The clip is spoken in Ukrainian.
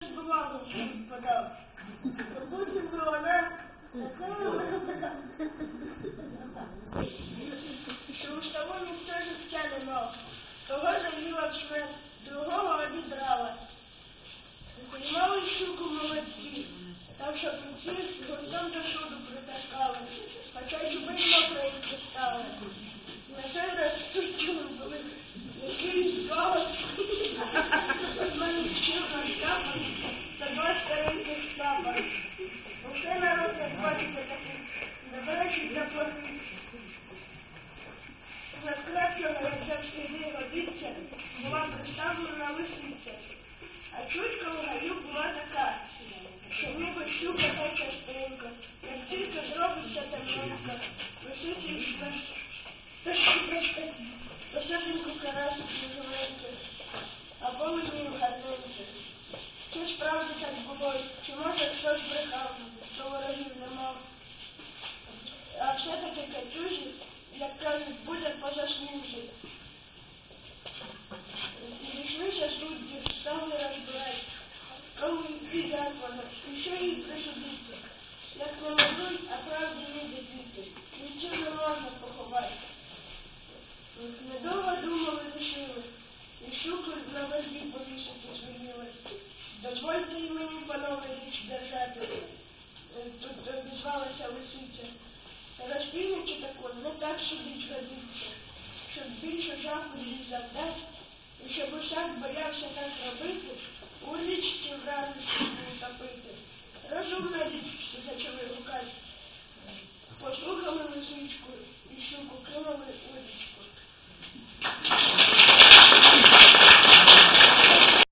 Потім би вона так, щоб відходити, щоб більше заходів